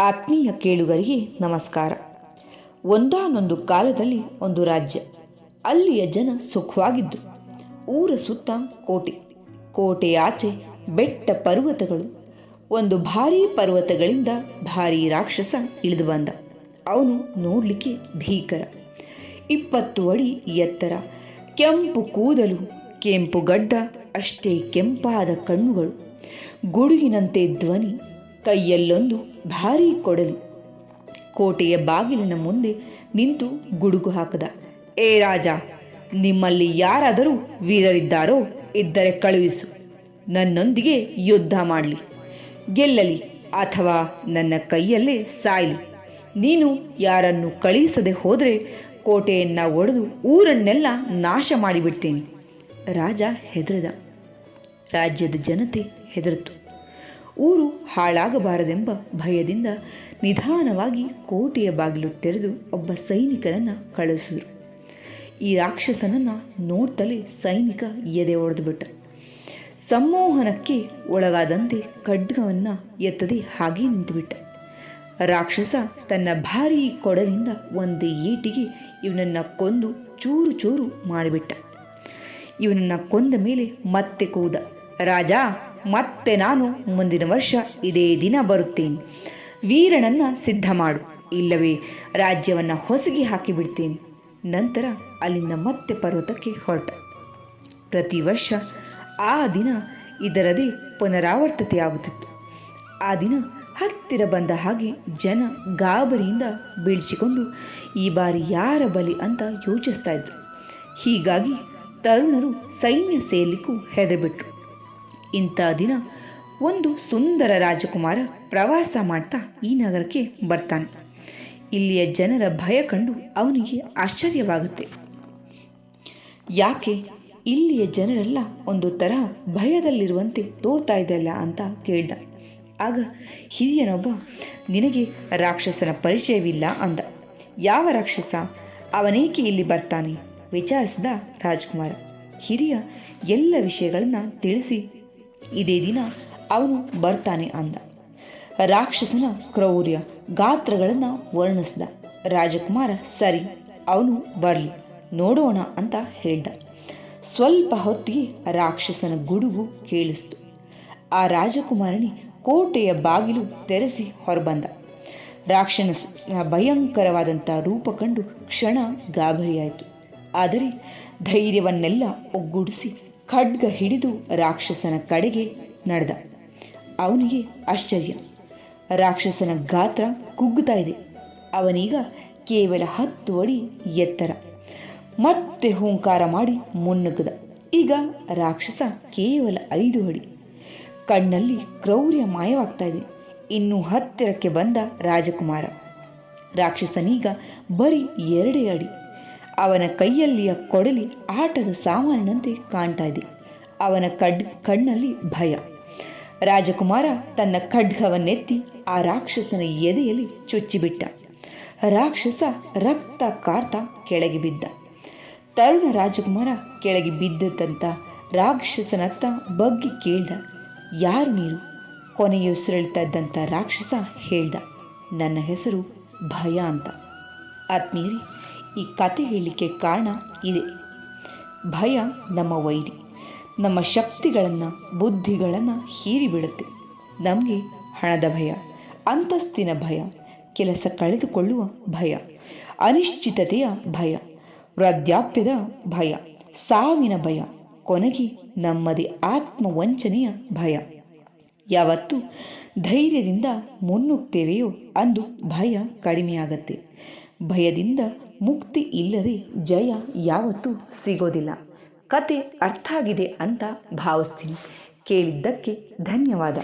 ಆತ್ಮೀಯ ಕೇಳುಗರಿಗೆ ನಮಸ್ಕಾರ. ಒಂದಾನೊಂದು ಕಾಲದಲ್ಲಿ ಒಂದು ರಾಜ್ಯ, ಅಲ್ಲಿಯ ಜನ ಸುಖವಾಗಿದ್ದರು ಊರ ಸುತ್ತ ಕೋಟೆ ಕೋಟೆಯಾಚೆ ಬೆಟ್ಟ ಪರ್ವತಗಳು. ಒಂದು ಭಾರೀ ಪರ್ವತಗಳಿಂದ ಭಾರೀ ರಾಕ್ಷಸ ಇಳಿದು ಬಂದ. ಅವನು ನೋಡಲಿಕ್ಕೆ ಭೀಕರ. ಇಪ್ಪತ್ತು ಅಡಿ ಎತ್ತರ, ಕೆಂಪು ಕೂದಲು, ಕೆಂಪು ಗಡ್ಡ, ಅಷ್ಟೇ ಕೆಂಪಾದ ಕಣ್ಣುಗಳು, ಗುಡುಗಿನಂತೆ ಧ್ವನಿ ಕೈಯಲ್ಲೊಂದು ಭಾರೀ ಕೊಡಲಿ. ಕೋಟೆಯ ಬಾಗಿಲಿನ ಮುಂದೆ ನಿಂತು ಗುಡುಗು ಹಾಕದ. ಏ ರಾಜ, ನಿಮ್ಮಲ್ಲಿ ಯಾರಾದರೂ ವೀರರಿದ್ದಾರೋ ಇದ್ದರೆ ಕಳುಹಿಸು. ನನ್ನೊಂದಿಗೆ ಯುದ್ಧ ಮಾಡಲಿ. ಗೆಲ್ಲಲಿ ಅಥವಾ ನನ್ನ ಕೈಯಲ್ಲೇ ಸಾಯಲಿ. ನೀನು ಯಾರನ್ನು ಕಳುಹಿಸದೆ ಹೋದರೆ ಕೋಟೆಯನ್ನು ಒಡೆದು ಊರನ್ನೆಲ್ಲ ನಾಶ ಮಾಡಿಬಿಡ್ತೇನೆ. ರಾಜ ಹೆದರದ. ರಾಜ್ಯದ ಜನತೆ ಹೆದರಿತು ಊರು ಹಾಳಾಗಬಾರದೆಂಬ ಭಯದಿಂದ ನಿಧಾನವಾಗಿ ಕೋಟೆಯ ಬಾಗಿಲು ತೆರೆದು ಒಬ್ಬ ಸೈನಿಕರನ್ನು ಕಳಿಸಿದರು. ಈ ರಾಕ್ಷಸನನ್ನು ನೋಡ್ತಲೇ ಸೈನಿಕ ಎದೆ ಒಡೆದುಬಿಟ್ಟ. ಸಂಮೋಹನಕ್ಕೆ ಒಳಗಾದಂತೆ ಖಡ್ಗವನ್ನು ಎತ್ತದೆ ಹಾಗೆ ನಿಂತುಬಿಟ್ಟ. ರಾಕ್ಷಸ ತನ್ನ ಭಾರೀ ಕೊಡಲಿಂದ ಒಂದು ಏಟಿಗೆ ಇವನನ್ನು ಕೊಂದು ಚೂರು ಚೂರು ಮಾಡಿಬಿಟ್ಟ. ಇವನನ್ನು ಕೊಂದ ಮೇಲೆ ಮತ್ತೆ ಕೂದ. ರಾಜ ಮತ್ತೆ ನಾನು ಮುಂದಿನ ವರ್ಷ ಇದೇ ದಿನ ಬರುತ್ತೇನೆ. ವೀರನನ್ನು ಸಿದ್ಧ ಮಾಡು. ಇಲ್ಲವೇ, ರಾಜ್ಯವನ್ನು ಹೊಸಗಿ ಹಾಕಿಬಿಡ್ತೇನೆ. ನಂತರ ಅಲ್ಲಿಂದ ಮತ್ತೆ ಪರ್ವತಕ್ಕೆ ಹೊರಟ. ಪ್ರತಿ ವರ್ಷ ಆ ದಿನ ಇದರದೇ ಪುನರಾವರ್ತತೆಯಾಗುತ್ತಿತ್ತು ಆ ದಿನ ಹತ್ತಿರ ಬಂದ ಹಾಗೆ ಜನ ಗಾಬರಿಯಿಂದ ಬೀಳಿಸಿಕೊಂಡು, ಈ ಬಾರಿ ಯಾರ ಬಲಿ ಅಂತ ಯೋಚಿಸ್ತಾ ಇದ್ರು. ಹೀಗಾಗಿ ತರುಣರು ಸೈನ್ಯ ಸೇರ್ಲಿಕ್ಕೂ ಹೆದರಿಬಿಟ್ರು. ಇಂಥ ದಿನ ಒಂದು ಸುಂದರ ರಾಜಕುಮಾರ ಪ್ರವಾಸ ಮಾಡ್ತಾ ಈ ನಗರಕ್ಕೆ ಬರ್ತಾನೆ. ಇಲ್ಲಿಯ ಜನರ ಭಯ ಕಂಡು ಅವನಿಗೆ ಆಶ್ಚರ್ಯವಾಗುತ್ತೆ. ಯಾಕೆ ಇಲ್ಲಿಯ ಜನರೆಲ್ಲ ಒಂದು ತರಹ ಭಯದಲ್ಲಿರುವಂತೆ ತೋರ್ತಾ ಇದೆಯಲ್ಲ ಅಂತ ಕೇಳ್ದ. ಆಗ ಹಿರಿಯನೊಬ್ಬ, ನಿನಗೆ ರಾಕ್ಷಸನ ಪರಿಚಯವಿಲ್ಲ ಅಂದ. ಯಾವ ರಾಕ್ಷಸ? ಅವನೇಕೆ ಇಲ್ಲಿ ಬರ್ತಾನೆ? ವಿಚಾರಿಸಿದ ರಾಜ್ಕುಮಾರ. ಹಿರಿಯ ಎಲ್ಲ ವಿಷಯಗಳನ್ನು ತಿಳಿಸಿ ಇದೇ ದಿನ ಅವನು ಬರ್ತಾನೆ ಅಂದ. ರಾಕ್ಷಸನ ಕ್ರೌರ್ಯ ಗಾತ್ರಗಳನ್ನು ವರ್ಣಿಸಿದ. ರಾಜಕುಮಾರ, ಸರಿ, ಅವನು ಬರಲಿ, ನೋಡೋಣ ಅಂತ ಹೇಳ್ದ. ಸ್ವಲ್ಪ ಹೊತ್ತಿಗೆ ರಾಕ್ಷಸನ ಗುಡುಗು ಕೇಳಿಸ್ತು. ಆ ರಾಜಕುಮಾರನಿ ಕೋಟೆಯ ಬಾಗಿಲು ತೆರೆಸಿ ಹೊರಬಂದ. ರಾಕ್ಷಸನ ಭಯಂಕರವಾದಂಥ ರೂಪ ಕಂಡು ಕ್ಷಣ ಗಾಬರಿಯಾಯಿತು. ಆದರೆ ಧೈರ್ಯವನ್ನೆಲ್ಲ ಒಗ್ಗೂಡಿಸಿ ಖಡ್ಗ ಹಿಡಿದು ರಾಕ್ಷಸನ ಕಡೆಗೆ ನಡೆದ. ಅವನಿಗೆ ಆಶ್ಚರ್ಯ. ರಾಕ್ಷಸನ ಗಾತ್ರ ಕುಗ್ಗುತ್ತಾ ಇದೆ. ಅವನೀಗ ಕೇವಲ ಹತ್ತು ಅಡಿ ಎತ್ತರ. ಮತ್ತೆ ಹೂಂಕಾರ ಮಾಡಿ ಮುನ್ನುಗ್ಗದ. ಈಗ ರಾಕ್ಷಸ ಕೇವಲ ಐದು ಅಡಿ. ಕಣ್ಣಲ್ಲಿ ಕ್ರೌರ್ಯ ಮಾಯವಾಗ್ತಾ ಇದೆ. ಇನ್ನು ಹತ್ತಿರಕ್ಕೆ ಬಂದ ರಾಜಕುಮಾರ. ರಾಕ್ಷಸನೀಗ ಬರೀ ಎರಡೇ ಅಡಿ. ಅವನ ಕೈಯಲ್ಲಿಯ ಕೊಡಲಿ ಆಟದ ಸಾಮಾನಿನಂತೆ ಕಾಣ್ತಾ ಇದೆ. ಅವನ ಕಡ್, ಕಣ್ಣಲ್ಲಿ ಭಯ. ರಾಜಕುಮಾರ ತನ್ನ ಖಡ್ಗವನ್ನೆತ್ತಿ ಆ ರಾಕ್ಷಸನ ಎದೆಯಲ್ಲಿ ಚುಚ್ಚಿಬಿಟ್ಟ. ರಾಕ್ಷಸ ರಕ್ತ ಕಾರ್ತ ಕೆಳಗೆ ಬಿದ್ದ. ತರುಣ ರಾಜಕುಮಾರ ಕೆಳಗೆ ಬಿದ್ದಂತ ರಾಕ್ಷಸನತ್ತ ಬಗ್ಗಿ ಕೇಳ್ದ. ಯಾರು ನೀರು ಇದ್ದಂಥ ರಾಕ್ಷಸ ಹೇಳ್ದ. ನನ್ನ ಹೆಸರು ಭಯ ಅಂತ. ಆತ್ಮೀಯರಿ ಈ ಕತೆ ಹೇಳಲಿಕ್ಕೆ ಕಾರಣ ಇದೆ. ಭಯ ನಮ್ಮ ವೈರಿ, ನಮ್ಮ ಶಕ್ತಿಗಳನ್ನು, ಬುದ್ಧಿಗಳನ್ನು ಹೀರಿಬಿಡುತ್ತೆ. ನಮಗೆ ಹಣದ ಭಯ, ಅಂತಸ್ತಿನ ಭಯ, ಕೆಲಸ ಕಳೆದುಕೊಳ್ಳುವ ಭಯ, ಅನಿಶ್ಚಿತತೆಯ ಭಯ, ವೃದ್ಧಾಪ್ಯದ ಭಯ, ಸಾವಿನ ಭಯ, ಕೊನೆಗೆ ನಮ್ಮದೇ ಆತ್ಮವಂಚನೆಯ ಭಯ. ಯಾವತ್ತು ಧೈರ್ಯದಿಂದ ಮುನ್ನುಗ್ತೇವೆಯೋ ಅಂದು ಭಯ ಕಡಿಮೆಯಾಗತ್ತೆ. ಭಯದಿಂದ ಮುಕ್ತಿ ಇಲ್ಲದೆ ಜಯ ಯಾವತ್ತೂ ಸಿಗೋದಿಲ್ಲ. ಕತೆ ಅರ್ಥ ಆಗಿದೆ ಅಂತ ಭಾವಿಸ್ತೀನಿ. ಕೇಳಿದ್ದಕ್ಕೆ ಧನ್ಯವಾದ.